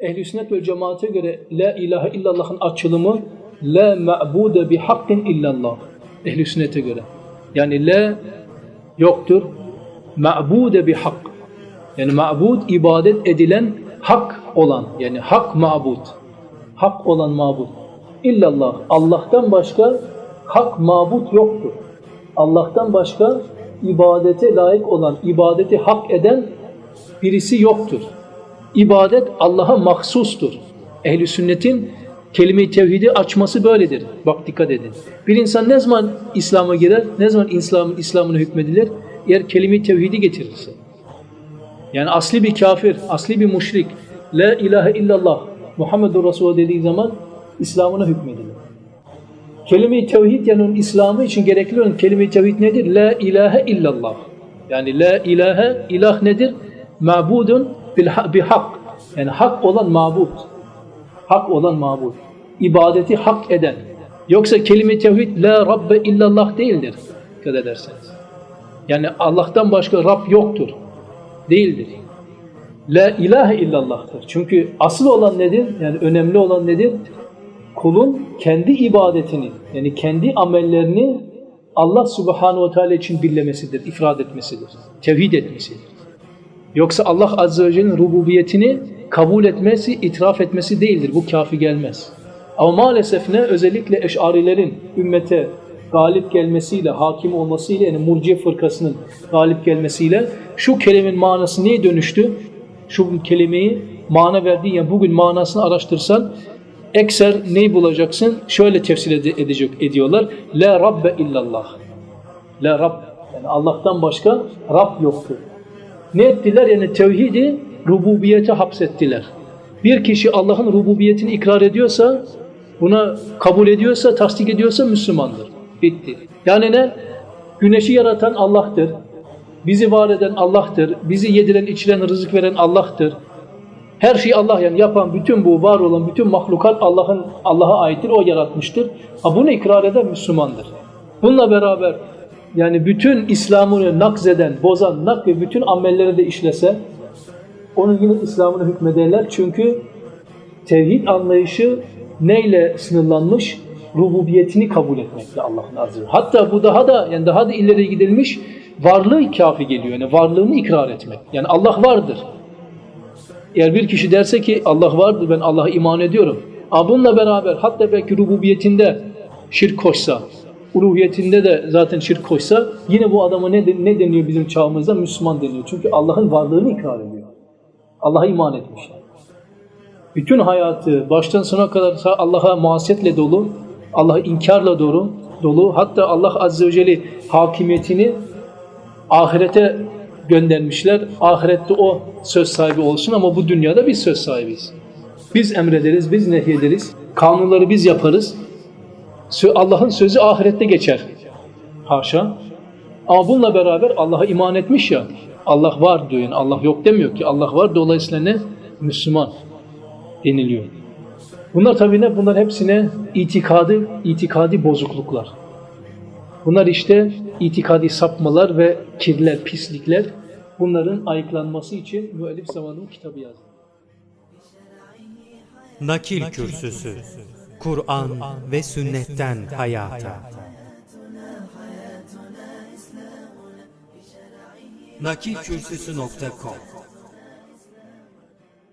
Ehl-i sünnet ve cemaate göre La ilahe illallah'ın açılımı La ma'bude bi hakkin illallah. Ehl-i sünnete göre. Yani la yoktur. Ma'bude bi hak. Yani ma'bud ibadet edilen hak olan. Yani hak ma'bud. Hak olan ma'bud. İllallah. Allah'tan başka hak ma'bud yoktur. Allah'tan başka ibadete layık olan, ibadeti hak eden birisi yoktur. İbadet Allah'a mahsustur. Ehli sünnetin kelime-i tevhidi açması böyledir. Bak dikkat edin. Bir insan ne zaman İslam'a girer, ne zaman İslam, İslam'ını hükmedilir? Eğer kelime-i tevhidi getirirse. Yani asli bir kafir, asli bir müşrik, La ilahe illallah, Muhammedur Resulullah dediği zaman İslam'ına hükmedilir. Kelime-i tevhid yani onun İslam'ı için gerekli olan kelime-i tevhid nedir? La ilahe illallah. Yani la ilahe, ilah nedir? Ma'budun bil ha- bi hak. Yani hak olan mabud. Hak olan mabud. İbadeti hak eden. Yoksa kelime-i tevhid la rabbe illallah değildir. Dikkat ederseniz. Yani Allah'tan başka Rab yoktur. Değildir. La ilahe illallah'tır. Çünkü asıl olan nedir? Yani önemli olan nedir? Kulun kendi ibadetini yani kendi amellerini Allah subhanahu ve teala için birlemesidir, ifrad etmesidir, tevhid etmesidir. Yoksa Allah azze ve celle'nin rububiyetini kabul etmesi, itiraf etmesi değildir. Bu kafi gelmez. Ama maalesef ne? Özellikle eşarilerin ümmete galip gelmesiyle, hakim olmasıyla yani murciye fırkasının galip gelmesiyle şu kelimenin manası neye dönüştü? Şu kelimeyi mana verdiği yani bugün manasını araştırsan ekser neyi bulacaksın? Şöyle tefsir ede- edecek ediyorlar. La Rabbe illallah. La Rab. Yani Allah'tan başka Rab yoktur. Ne ettiler? Yani tevhidi rububiyete hapsettiler. Bir kişi Allah'ın rububiyetini ikrar ediyorsa, buna kabul ediyorsa, tasdik ediyorsa Müslümandır. Bitti. Yani ne? Güneşi yaratan Allah'tır. Bizi var eden Allah'tır. Bizi yediren, içiren, rızık veren Allah'tır. Her şey Allah yani yapan bütün bu var olan bütün mahlukat Allah'ın Allah'a aittir. O yaratmıştır. Ha bunu ikrar eden Müslümandır. Bununla beraber yani bütün İslam'ını nakzeden, bozan, nak ve bütün amelleri de işlese onun yine İslam'ını hükmederler. Çünkü tevhid anlayışı neyle sınırlanmış? Rububiyetini kabul etmekle Allah'ın celle. Hatta bu daha da yani daha da ileriye gidilmiş varlığı kafi geliyor. Yani varlığını ikrar etmek. Yani Allah vardır. Eğer bir kişi derse ki Allah vardır ben Allah'a iman ediyorum. Ama bununla beraber hatta belki rububiyetinde şirk koşsa, uluhiyetinde de zaten şirk koşsa yine bu adama ne, ne deniyor bizim çağımızda? Müslüman deniyor. Çünkü Allah'ın varlığını ikrar ediyor. Allah'a iman etmişler. Bütün hayatı baştan sona kadar Allah'a muhasetle dolu, Allah'a inkarla dolu, dolu. Hatta Allah Azze ve Celle hakimiyetini ahirete göndermişler. Ahirette o söz sahibi olsun ama bu dünyada biz söz sahibiyiz. Biz emrederiz, biz nehyederiz. Kanunları biz yaparız. Allah'ın sözü ahirette geçer. Haşa. Ama bununla beraber Allah'a iman etmiş ya. Allah var diyor yani Allah yok demiyor ki. Allah var dolayısıyla ne? Müslüman deniliyor. Bunlar tabii ne? Bunlar hepsine itikadi, itikadi bozukluklar. Bunlar işte itikadi sapmalar ve kirler, pislikler. Bunların ayıklanması için müellif zamanın kitabı yazdı. Nakil Kürsüsü Kur'an ve sünnetten hayata nakilkürsüsü.com